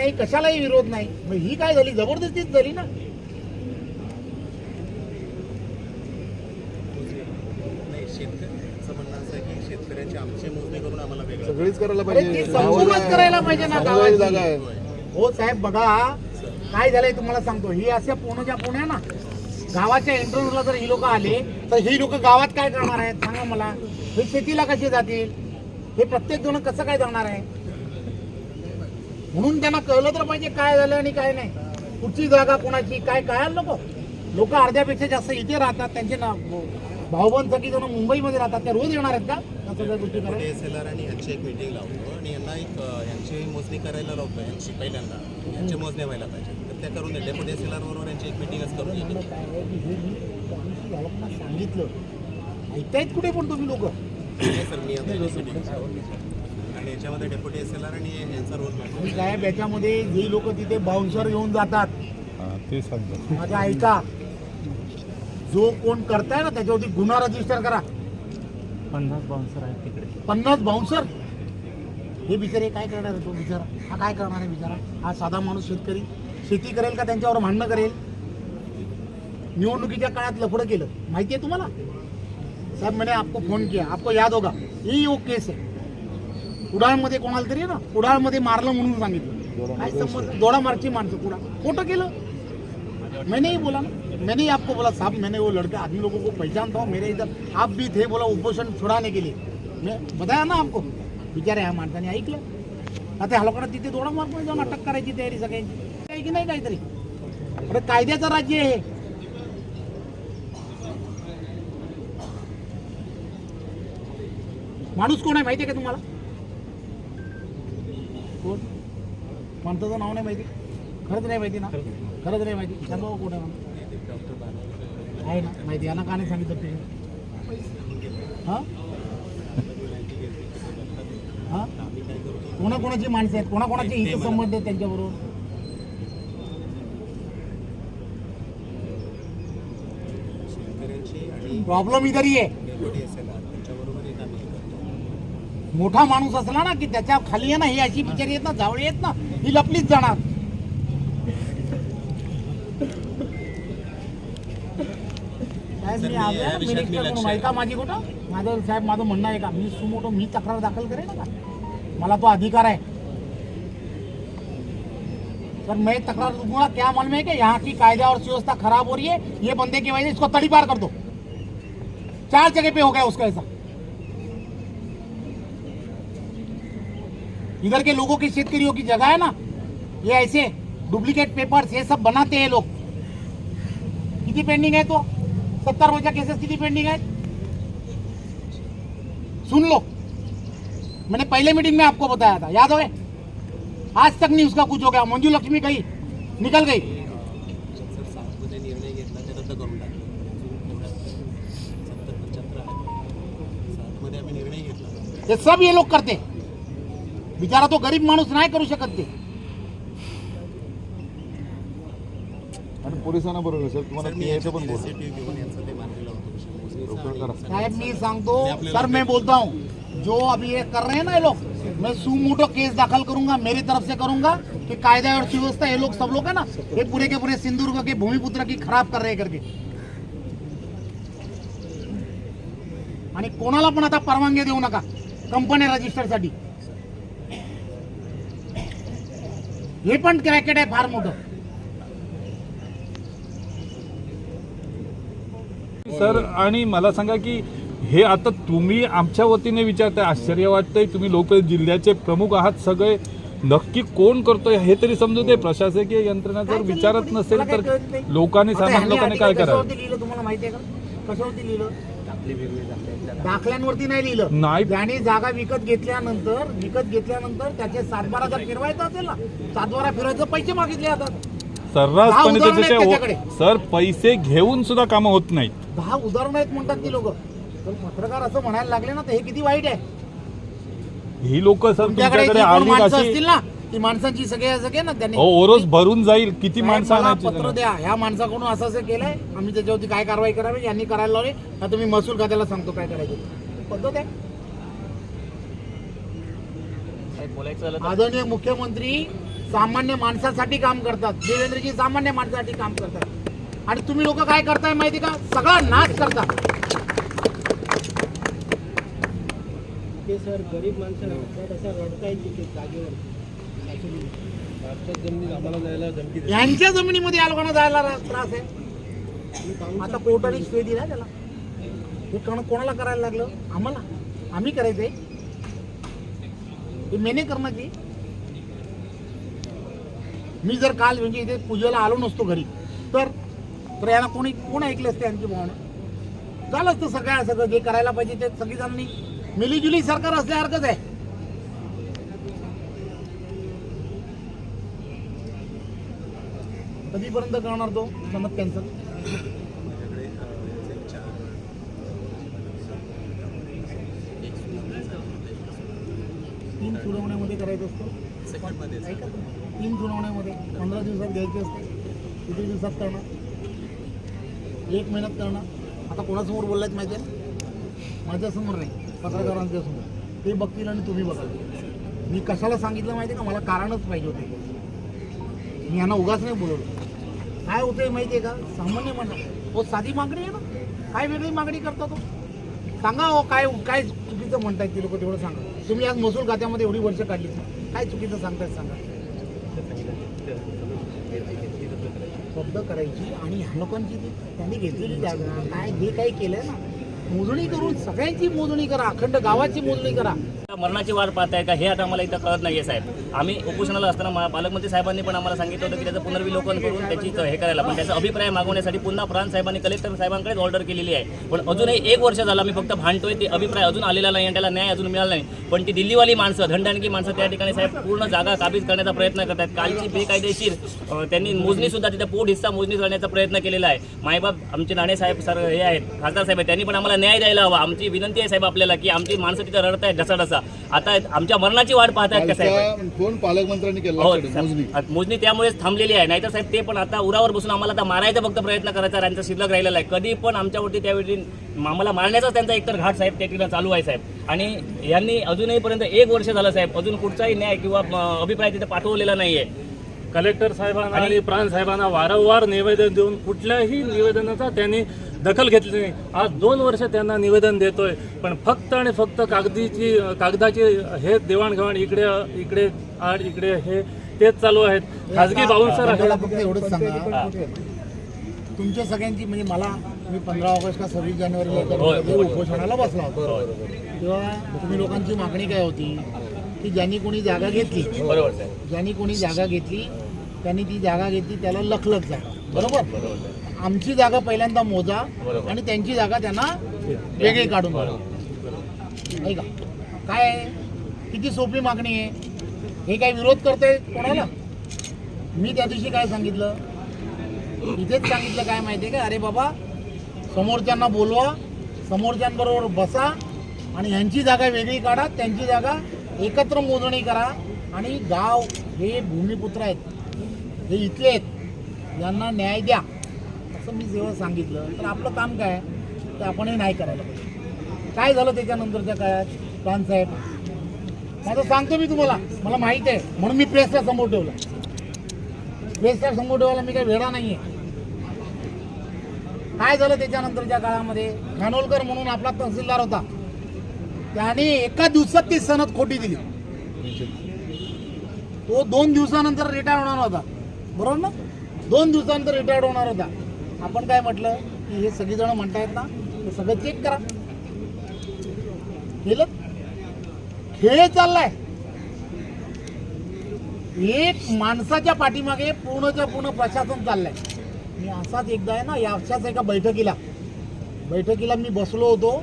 नाही कशालाही विरोध नाही. मग ही काय झाली? जबरदस्तीच झाली ना. सगळीच करायला पाहिजे. ती संपूर्णच करायला पाहिजे ना गावाची गावाची. जागा आहे. हो साहेब बघा काय झालंय तुम्हाला सांगतो. ही अशा पुण्याच्या पुण्या ना. गावाच्या इंटरव्ह्यूला जर ही लोक आले तर ही लोक गावात काय करणार आहेत? सांगा मला. हे शेतीला कसे जातील? हे प्रत्येक जण कसं काय जाणार आहे? म्हणून त्यांना कळलं तर पाहिजे काय झालं आणि काय नाही. कुठची जागा कोणाची काय कळायला नको. लोक अर्ध्यापेक्षा जास्त इथे राहतात त्यांचे ना भाऊबंद सगळी जण मुंबईमध्ये राहतात त्या रोज येणार आहेत का? सगळ्या गोष्टी करायला. आणि यांची एक मीटिंग लावतो आणि यांना एक अं, यांची मोजणी करायला लावतो यांची पहिल्यांदा. यांची मोजणी व्हायला पाहिजे. तर त्या करून डेप्युटी एस एल आर बरोबर यांची एक मीटिंगच करून सांगितलं. ऐकतायत कुठे पण तुम्ही लोक. सर मी आता आणि याच्यामध्ये डेप्युटी एस एल आर आणि यांचा रोल आणि साहेब याच्यामध्ये जे लोक तिथे बाउन्सर येऊन जातात. ते सांगतो. माझ्या ऐका. जो कोण करताय ना त्याच्यावरती गुन्हा रजिस्टर करा. पन्नास बाउन्सर आहेत तिकडे. पन्नास बाउन्सर हे बिचारे काय करणार आहे तो बिचारा? हा काय करणार आहे बिचारा? हा साधा माणूस शेतकरी? शेती करेल का त्यांच्यावर भांडणं करेल? निवडणुकीच्या काळात लफडं केलं. माहिती आहे तुम्हाला? साहेब मैंने आपको फोन किया. आपको याद होगा. ही वो केस आहे कुडाळमध्ये कोणाला तरी ना कुडाळमध्ये मारलं म्हणून सांगितलं. काय संबंध दोडा मारची माणसं कुडाळ खोटं केलं. मैंने ही बोला ना. मैंने ही आपको बोला साहब मैंने वो लड़के आदमी लोगों को पहचानता हूँ मेरे इधर आप भी थे बोला उपोषण छुड़ाने के लिए। मैं बताया ना आपको? बिचारे ह्या माणसाने ऐकलं. आता ह्या लोकांना तिथे दोडा मार जाऊन अटक करायची तयारी सगळ्यांची. आहे की नाही काहीतरी? अरे कायद्याचं राज्य आहे हे. माणूस कोण आहे माहिती आहे का तुम्हाला? कोण? माणसाचं नाव नाही माहिती. खरंच नाही माहिती ना? खरंच नाही. माहिती. सांगा हो कोण आहे. आहे ना? माहिती. यांना का नाही सांगितलं तुम्ही हां? हां? कोणाकोणाची माणसं आहेत? कोणाकोणाचे हित संबंध आहेत त्यांच्याबरोबर? प्रॉब्लेम इधर ही आहे डेप्युटी एस एल आर त्यांच्याबरोबर एक आम्ही करतो मोठा माणूस असला ना की त्याच्याखाली आहे ना ही अशी बिचारी येत ना जावळी येत ना ही लपलीच जाणार. साहेब, मी आहे. म्हणून ऐका माझी कुठं? माझं साहेब माझं म्हणणं आहे का? मी सुमोटो मी तक्रार दाखल करेन ना का? मला तो अधिकार है सर मैं तकरार दूंगा क्या मालूम है कि यहाँ की कायदा और व्यवस्था खराब हो रही है? ये बंदे की वजह से इसको तड़ी पार कर दो। चार जगह पे हो गया उसका ऐसा। इधर के लोगों की शेतकरियों की जगह है ना, ये ऐसे डुप्लीकेट पेपर्स ये सब बनाते हैं लोग। कितनी पेंडिंग है तो सत्तर वर्षा केसेस किती पेंडिंग है? सुन लो। मैंने पहले मीटिंग में आपको बताया था, याद हो आज तक नहीं उसका कुछ हो गया, मंजू लक्ष्मी गई, निकल गई। ये सब ये लोग करते बिचारा तो गरीब माणूस नाही करू शकत ते. आणि पोलिसांना बरोबर सर तुम्हाला पण. साहब मैं सांगतो सर मैं बोलता हूँ जो अभी ये कर रहे हैं ना ये लोग मैं सुमोटो केस दाखल करूंगा मेरी तरफ से करूंगा कि कायदा और सुव्यवस्था ये लोग सब लोग है ना ये पूरे के पूरे सिंधुदुर्ग के भूमिपुत्र की खराब कर रहे हैं करके। आणि कोणाला पण आता परवानगी देऊ नका कंपनी रजिस्टरसाठी. हे पण क्रॅकेट आहे फार मोठं. सर आणि मला सांगा की हे आता तुम्ही आमच्या वतीने विचारताय आश्चर्य वाटतंय तुम्ही लोक जिल्ह्याचे प्रमुख आहात सगळे. नक्की कोण करतोय हे तरी समजू दे. प्रशासकीय यंत्रणा जर विचारत नसेल तर लोकांनी सामान्य लोकांनी काय करावं दाखल्यांवरती नाही लिहिलं. नाही. ज्याने जागा विकत घेतल्यानंतर विकत घेतल्यानंतर त्याचे सातबारा जर फिरवायचं असेल ना सातबारा फिरवायचं पैसे मागितले जातात. सर्रासपणे दहा उदाहरणं आहेत. सर पैसे घेऊन सुद्धा कामं होत नाहीत. दहा उदाहरणं आहेत म्हणतात ती लोक. तर पत्रकार असं म्हणायला लागले ना तर हे किती वाईट आहे? ही लोक सर तुमच्याकडे तुमच्याकडे जी कोण आली माणसं असतील ना ती माणसांची सगळे सगळे ना त्यांनी. अहो, ओरोस भरून जाईल. किती साहेब, माणसं मला आणायची पत्र? द्या. ह्या माणसाकडून असं असं केलंय. आम्ही त्याच्यावरती काय कारवाई करावी यांनी करायला लावले. का तुम्ही महसूल खात्याला सांगतो काय करायचं. ते. पद्धत आहे. बोलायचं झालं आदरणीय मुख्यमंत्री सामान्य माणसासाठी काम करतात. देवेंद्रजी सामान्य माणसासाठी काम करतात. आणि तुम्ही लोक काय करताय माहिती का? सगळा नाच करता ते सर गरीब माणसं असं रडतायत तिथे जागेवर यांच्या जमिनीमध्ये या लोकांना जायला त्रास आहे. आता कोर्टाने स्टे दिला त्याला. हे कोण कोणाला करायला लागलं? आम्हाला. आम्ही करायचंय. हे मेने करण्याची मी जर काल म्हणजे इथे पूजेला आलो नसतो घरी तर तर यांना कोणी कोण ऐकले असते यांची भावना? झालं असतं सगळ्या सगळं जे करायला पाहिजे ते सगळी जणांनी मिलीजुली सरकार असल्यासारखंच आहे. कधीपर्यंत करणार तो? समज कॅन्सल तीन सुनावण्यामध्ये करायचं असतं? ऐका. तीन सुनावण्यामध्ये पंधरा दिवसात द्यायचे असते किती दिवसात करणार? एक महिन्यात करणार. आता कोणासमोर बोललायत माहिती आहे? माझ्यासमोर नाही. पत्रकारांच्या समोर. ते बघतील आणि तुम्ही बघाल मी कशाला सांगितलं माहिती आहे का? मला कारणच पाहिजे होते. मी यांना उगाच नाही बोलवलं. काय होतंय माहिती आहे का? सामान्य म्हणा हो साधी मागणी आहे ना? काय वेगळी मागणी करता तो? सांगा हो काय काय चुकीचं म्हणतायत ती लोक तेवढं सांगा. तुम्ही आज महसूल खात्यामध्ये एवढी वर्ष काढली काय चुकीचं सांगतायत सांगा. शब्द करायची आणि ह्या लोकांची ती त्यांनी घेतलेली जागा काय जे काही केलंय ना मोजणी करून सगळ्यांची मोजणी करा अखंड गावाची मोजणी करा. मरणाची वाट पाहताय का हे आता आम्हाला इथं कळत नाहीये साहेब. आम्ही उपोषणाला असताना पालकमंत्री साहेबांनी पण आम्हाला सांगितलं होतं की त्याचं पुनर्विलोकन करून त्याची हे करायला. पण त्याचा अभिप्राय मागवण्यासाठी पुन्हा प्रांत साहेबांनी कलेक्टर साहेबांकडेच ऑर्डर केलेली आहे. पण अजूनही एक वर्ष झालं आम्ही फक्त भांडतोय ते अभिप्राय अजून आलेला नाही आणि त्याला न्याय अजून मिळाला नाही. पण ती दिल्लीवाली माणसं धंडाणकी माणसं त्या ठिकाणी साहेब पूर्ण जागा काबीज करण्याचा प्रयत्न करतात कालची बेकायदेशीर त्यांनी मोजणी सुद्धा तिथे पोट हिस्सा मोजणी करण्याचा प्रयत्न केलेला आहे. मायबाप आमचे नाणे साहेब सर हे आहेत खासदार साहेब आहेत त्यांनी पण आम्हाला न्याय द्यायला हवा. आमची विनंती आहे साहेब आपल्याला की आमची माणसं तिथे रडत आहेत ढसाढसा. ढसा आता आमच्या मरणाची वाट पाहतायत का साहेब? फोन पालकमंत्र्यांनी केला हो मोजणी. त्यामुळेच थांबलेली आहे. नाहीतर साहेब ते पण आता उरावर बसून आम्हाला आता मारायचा फक्त प्रयत्न करायचा त्यांचा शिल्लक राहिलेला आहे. कधी पण आमच्यावरती त्यावेळी आम्हाला मारण्याचाच त्यांचा एकतर घाट साहेब त्या ठिकाणी चालू आहे साहेब. आणि यांनी अजूनही पर्यंत एक वर्ष झालं साहेब अजून कुठचाही न्याय किंवा अभिप्राय तिथे पाठवलेला नाहीये. कलेक्टर साहेबांना आणि प्रांत साहेबांना वारंवार निवेदन देऊन कुठल्याही निवेदनाचा त्यांनी दखल घेतली नाही आज दोन वर्ष त्यांना निवेदन देतोय. पण फक्त आणि फक्त कागदीची कागदाची हे देवाणघेवाण इकडे इकडे आड इकडे हे तेच चालू आहेत. खाजगी सांगा. तुमच्या सगळ्यांची म्हणजे मला मी पंधरा ऑगस्ट का सव्वीस जानेवारीला ठिकाणी होय. उपोषणाला बसला होता. तेव्हा तुम्ही लोकांची मागणी काय होती? की ज्यांनी कोणी जागा घेतली बरोबर ज्यांनी कोणी जागा घेतली त्यांनी ती जागा घेतली त्याला लखलख जागा बरोबर? आमची जागा पहिल्यांदा मोजा. आणि त्यांची जागा त्यांना वेगळी काढून. नाही का काय आहे? किती सोपी मागणी आहे? हे काय विरोध करते कोणाला? मी त्या दिवशी काय सांगितलं? इथेच सांगितलं काय माहिती आहे का? अरे बाबा समोरच्यांना बोलवा समोरच्यांबरोबर बसा आणि ह्यांची जागा वेगळी काढा त्यांची जागा एकत्र मोजणी करा आणि गाव हे भूमिपुत्र आहेत. हे इथले आहेत. यांना न्याय द्या. असं मी जेव्हा सांगितलं तर आपलं काम काय आहे? आपण हे नाही करायला पाहिजे. काय झालं त्याच्यानंतरच्या काळात प्राण माझं सांगतो मी तुम्हाला. मला माहीत आहे. म्हणून मी प्रेसला समोर ठेवलं. प्रेसला समोर ठेवायला मी काही वेळा नाहीये. काय झालं त्याच्यानंतरच्या काळामध्ये? खानोलकर म्हणून आपला तहसीलदार होता. त्याने एका दिवसात ती सनद खोटी दिली. तो दोन दिवसानंतर रिटायर होणार होता. बरोबर ना? दोन दिवसानंतर रिटायर होणार होता. आपण काय म्हटलं की हे सगळीजण म्हणतायत ना ते सगळं चेक करा. केलं खेळ चाललाय. एक माणसाच्या पाठीमागे पूर्णच्या पूर्ण प्रशासन चाललंय. मी असाच एकदा आहे ना या अशाच एका बैठकीला बैठकीला मी बसलो होतो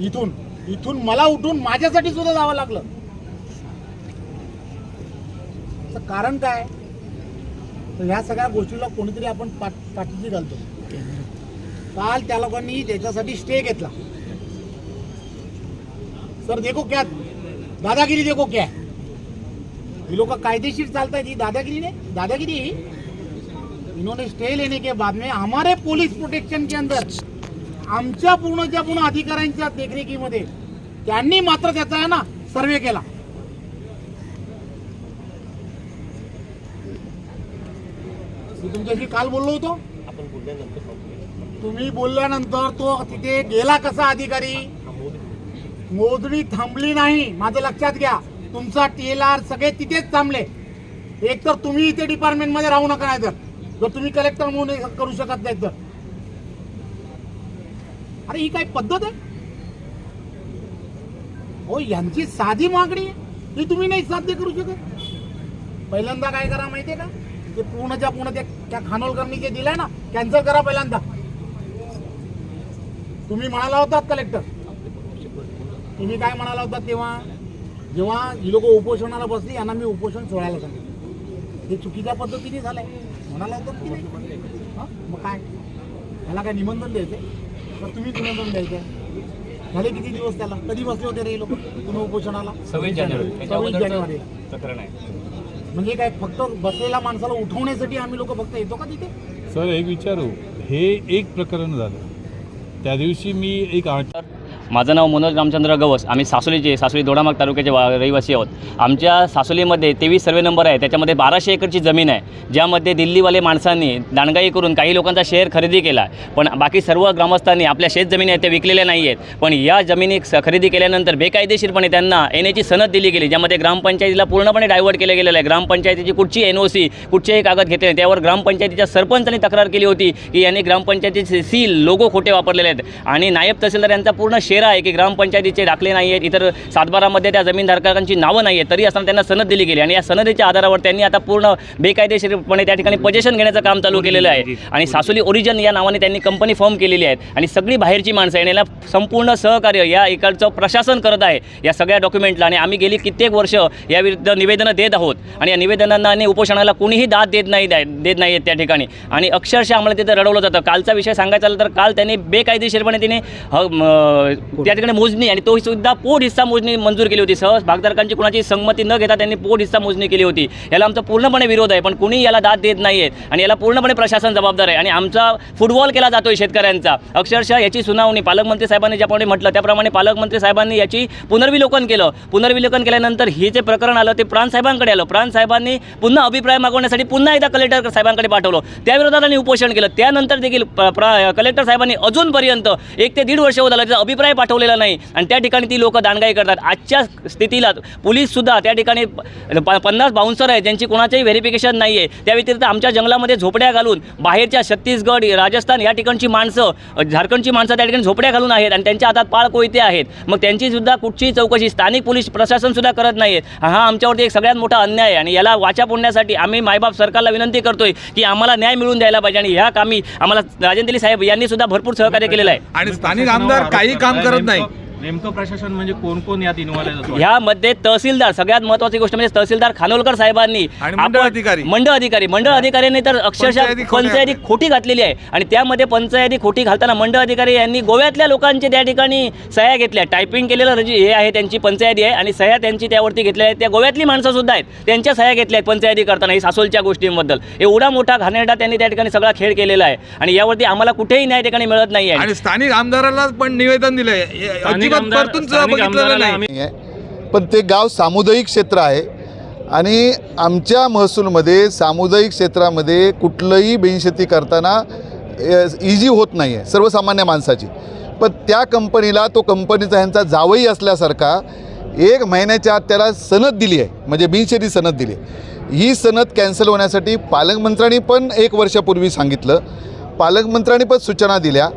इथून इथून मला उठून माझ्यासाठी सुद्धा जावं लागलं. तर कारण काय? तर ह्या सगळ्या गोष्टीला कोणीतरी आपण पाठ पाठीशी घालतो. काल त्या लोकांनी त्याच्यासाठी स्टे घेतला. सर देखो क्या? दादागिरी देखो क्या? ही लोक कायदेशीर चालतायत ही दादागिरी नाही दादागिरी इन्होंने स्टे लेने के बाद में हमारे पोलीस प्रोटेक्शन के अंदर आमच्या पूर्णच्या पूर्ण अधिकाऱ्यांच्या देखरेखीमध्ये त्यांनी मात्र त्याचा आहे ना सर्वे केला. मी तुमच्याशी काल बोललो होतो? तुम्ही बोलल्यानंतर तो तिथे गेला कसा अधिकारी? मोजणी थांबली नाही. माझं लक्षात घ्या. तुमचा टीएलआर सगळे तिथेच थांबले. एक तर तुम्ही इथे डिपार्टमेंटमध्ये राहू नका नाही तर जर तुम्ही कलेक्टर म्हणून करू शकत नाही तर. अरे ही काय पद्धत आहे? हो यांची साधी मागणी आहे. ही तुम्ही नाही साध्य करू शकत. पहिल्यांदा काय करा माहितीये का? ते पूर्णच्या पूर्ण ते त्या खानोलकरनी जे दिलंय ना कॅन्सल करा पहिल्यांदा. तुम्ही म्हणाला होतात कलेक्टर तुम्ही काय म्हणाला होता तेव्हा? जेव्हा ही लोक उपोषणाला बसली यांना मी उपोषण सोडायला सांगितलं. हे चुकीच्या पद्धतीने झालंय. म्हणाला होता की नाही? मग काय? त्याला काय निमंत्रण द्यायचंय? तर तुम्ही निमंत्रण द्यायचंय? झाले किती दिवस त्याला? कधी बसले होते रे हे लोक? तुम्ही उपोषणाला? सव्वीस जानेवारी. सव्वीस जानेवारी म्हणजे काय फक्त बसलेल्या माणसाला उठवण्यासाठी आम्ही लोक फक्त येतो का तिथे? सर एक विचारू. हे एक प्रकरण झालं. त्या दिवशी मी एक आठ माझं नाव मनोज रामचंद्र गवस. आम्ही सासोलीचे सासोली दोडामाग तालुक्याचे वा रहिवासी आहोत. आमच्या सासोलीमध्ये तेवीस सर्वे नंबर आहे. त्याच्यामध्ये बाराशे एकरची जमीन आहे. ज्यामध्ये दिल्लीवाले माणसांनी दांडगाई करून काही लोकांचा शेअर खरेदी केला. पण बाकी सर्व ग्रामस्थांनी आपल्या शेतजमिनी आहेत त्या विकलेल्या नाही आहेत पण या जमिनी स- खरेदी केल्यानंतर बेकायदेशीरपणे त्यांना एन एची सनद दिली गेली ज्यामध्ये ग्रामपंचायतीला पूर्णपणे डायव्हर्ट केलं गेलेलं आहे. ग्रामपंचायतीची कुठची एन ओ सी कुठचेही कागद घेतले नाही. त्यावर ग्रामपंचायतीच्या सरपंचांनी तक्रार केली होती की यांनी ग्रामपंचायतीचे सील लोगो खोटे वापरलेले आहेत. आणि नायब तहसीलदार यांचा पूर्ण शेरा आहे की ग्रामपंचायतीचे दाखले नाही आहेत इतर सातबारामध्ये त्या जमीनधारकांची नावं नाही आहेत तरी असताना त्यांना सनद दिली गेली आणि या सनदीच्या आधारावर त्यांनी आता पूर्ण बेकायदेशीरपणे त्या ठिकाणी पोजेशन घेण्याचं काम चालू केलेलं आहे. आणि सासोली ओरिजन या नावाने त्यांनी कंपनी फॉर्म केलेली आहेत. आणि सगळी बाहेरची माणसं आहे आणि याला संपूर्ण सहकार्य या इकडचं प्रशासन करत आहे या सगळ्या डॉक्युमेंटला आणि आम्ही गेली कित्येक वर्ष याविरुद्ध निवेदनं देत आहोत. आणि या निवेदनांना आणि उपोषणाला कोणीही दाद देत नाही देत नाही आहेत त्या ठिकाणी. आणि अक्षरशः आम्हाला तिथे रडवलं जातं. कालचा विषय सांगायचा झाला तर काल त्यांनी बेकायदेशीरपणे तिने त्या ठिकाणी मोजणी आणि तो सुद्धा पोट हिस्सा मोजणी मंजूर केली होती सहज भागधारकांची कुणाची संमती न घेता त्यांनी पोट हिस्सा मोजणी केली होती. याला आमचा पूर्णपणे विरोध आहे पण कुणी याला दाद देत नाही आहेत आणि याला पूर्णपणे प्रशासन जबाबदार आहे. आणि आमचा फुटबॉल केला जातोय शेतकऱ्यांचा. अक्षरशः याची सुनावणी पालकमंत्री साहेबांनी ज्याप्रमाणे म्हटलं त्याप्रमाणे पालकमंत्री साहेबांनी याची पुनर्विलोकन केलं. पुनर्विलोकन केल्यानंतर हे जे प्रकरण आलं ते प्राण साहेबांकडे आलं. प्राण साहेबांनी पुन्हा अभिप्राय मागवण्यासाठी पुन्हा एकदा कलेक्टर साहेबांकडे पाठवलं. त्याविरोधात त्यांनी उपोषण केलं. त्यानंतर देखील प्रा- कलेक्टर साहेबांनी अजूनपर्यंत एक ते दीड वर्ष होत आलं त्याचा अभिप्राय पाठवलेला नाही. आणि त्या ठिकाणी ती लोक दांडगाई करतात. आजच्या स्थितीला पोलीससुद्धा त्या ठिकाणी प- पन्नास बाउन्सर आहेत. ज्यांची कोणाचंही व्हेरिफिकेशन नाही आहे त्या व्यतिरिक्त आमच्या जंगलामध्ये झोपड्या घालून बाहेरच्या छत्तीसगड राजस्थान या ठिकाणची माणसं झारखंडची माणसं त्या ठिकाणी झोपड्या घालून आहेत आणि त्यांच्या हातात पाळ कोयते आहेत. मग त्यांची सुद्धा कुठचीही चौकशी स्थानिक पोलीस प्रशासन सुद्धा करत नाही आहेत हा आमच्यावरती एक सगळ्यात मोठा अन्याय आहे आणि याला वाचा फोडण्यासाठी आम्ही मायबाप सरकारला विनंती करतोय की आम्हाला न्याय मिळवून द्यायला पाहिजे आणि ह्या कामी आम्हाला राजेंद्री साहेब यांनी सुद्धा भरपूर सहकार्य केलेलं आहे. आणि स्थानिक आमदार काही काम करत नाही. नेमकं प्रशासन म्हणजे कोण कोण यात इन्व्हॉल्व आहे तहसीलदार सगळ्यात महत्वाची गोष्ट म्हणजे तहसीलदार खानोलकर साहेबांनी आणि मंडळ आपण- अधिकारी. मंडळ अधिकारी मंडळ अधिकाऱ्यांनी तर अक्षरशः पंचायती खोट्या- पंचायती खोटी घातलेली आहे. आणि त्यामध्ये पंचायती खोटी घालताना मंडळ अधिकारी यांनी गोव्यातल्या लोकांचे त्या ठिकाणी सह्या घेतल्या. टायपिंग केलेलं रजी हे आहे त्यांची पंचायती आहे आणि सह्या त्यांची त्यावरती घेतल्या आहेत. त्या गोव्यातली माणसं सुद्धा आहेत. त्यांच्या सह्या घेतल्या आहेत पंचायती करताना ही सासोलच्या गोष्टींबद्दल. एवढा मोठा घाणेरडा त्यांनी त्या ठिकाणी सगळा खेळ केलेला आहे. आणि यावरती आम्हाला कुठेही न्याय ठिकाणी मिळत नाही आहे आणि स्थानिक आमदाराला पण निवेदन दिलंय. हे स्थानिक अजिबात परतून बघितलेलं आमदाराला नाही. आहे पण ते गाव सामुदायिक क्षेत्र आहे आणि आमच्या महसूलमध्ये सामुदायिक क्षेत्रामध्ये कुठलंही बेनशेती करताना इझी होत नाही आहे सर्वसामान्य माणसाची. पण त्या कंपनीला तो कंपनीचा ह्यांचा जावई असल्यासारखा एक महिन्याच्या आत त्याला सनद दिली आहे. म्हणजे बिनशेती सनद दिली आहे. ही सनद कॅन्सल होण्यासाठी पालकमंत्र्यांनी पण एक वर्षापूर्वी सांगितलं. पालकमंत्र्यांनी पण सूचना दिल्या.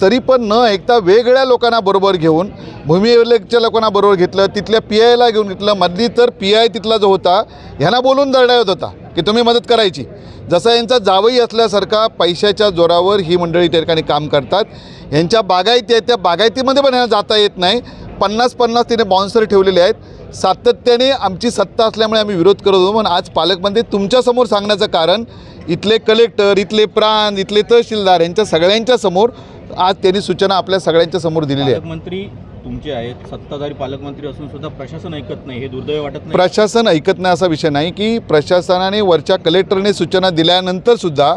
तरी पण न ऐकता वेगळ्या लोकांना बरोबर घेऊन भूमिलेखच्या लोकांना बरोबर घेतलं तिथल्या पी आयला घेऊन घेतलं मधली तर पी आय तिथला जो होता ह्यांना बोलून दरडावत होता की तुम्ही मदत करायची. जसा यांचा जावई असल्यासारखा पैशाच्या जोरावर ही मंडळी त्या ठिकाणी काम करतात. यांच्या बागायती आहेत त्या बागायतीमध्ये पण यांना जाता येत नाही. पन्नास पन्नास तिने बॉन्सर ठेवलेले आहेत. सातत्याने आमची सत्ता असल्यामुळे आम्ही विरोध करत होतो पण आज पालकमंत्री तुमच्यासमोर सांगण्याचं कारण इथले कलेक्टर इथले प्रांत इथले तहसीलदार यांच्या सगळ्यांच्या समोर आज त्यांनी सूचना आपल्या सगळ्यांच्या समोर दिलेली आहे. मंत्री तुमचे आहेत सत्ताधारी पालकमंत्री असून सुद्धा प्रशासन ऐकत नाही हे दुर्दैव वाटत नाही? प्रशासन ऐकत नाही असा विषय नाही की प्रशासनाने वरच्या कलेक्टरने सूचना दिल्यानंतरसुद्धा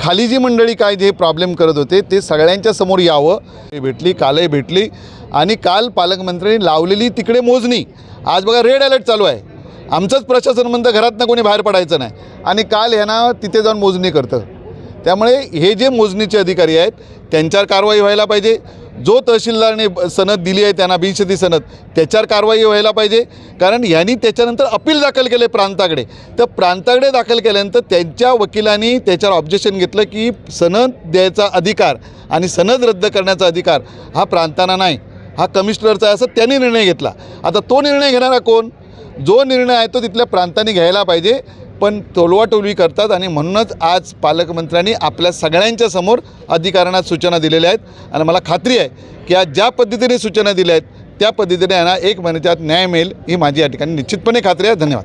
खाली जी मंडळी काय जे प्रॉब्लेम करत होते ते सगळ्यांच्या समोर यावं. भेटली कालही भेटली. आणि काल पालकमंत्र्यांनी लावलेली तिकडे मोजणी. आज बघा रेड अलर्ट चालू आहे. आमचंच प्रशासन म्हणतं घरातनं कोणी बाहेर पडायचं नाही. आणि काल ह्यांना तिथे जाऊन मोजणी करतं. त्यामुळे हे जे मोजणीचे अधिकारी आहेत त्यांच्यावर कारवाई व्हायला पाहिजे. जो तहसीलदारने सनद दिली आहे त्यांना बिनशेती सनद त्याच्यावर कारवाई व्हायला पाहिजे. कारण यांनी त्याच्यानंतर अपील दाखल केले प्रांताकडे. तर प्रांताकडे दाखल केल्यानंतर त्यांच्या वकिलांनी त्याच्यावर ऑब्जेक्शन घेतलं की सनद द्यायचा अधिकार आणि सनद रद्द करण्याचा अधिकार हा प्रांतांना नाही. हा कमिशनरचा आहे असं त्यांनी निर्णय घेतला. आता तो निर्णय घेणारा कोण? जो निर्णय आहे तो तिथल्या प्रांतांनी घ्यायला पाहिजे. पण टोलवाटोलवी करतात आणि म्हणूनच आज पालकमंत्र्यांनी आपल्या सगळ्यांच्या समोर अधिकाऱ्यांना सूचना दिलेल्या आहेत. आणि मला खात्री आहे की आज ज्या पद्धतीने सूचना दिल्या आहेत त्या पद्धतीने यांना एक महिन्याच्या आत न्याय मिळेल ही माझी या ठिकाणी निश्चितपणे खात्री आहे. धन्यवाद.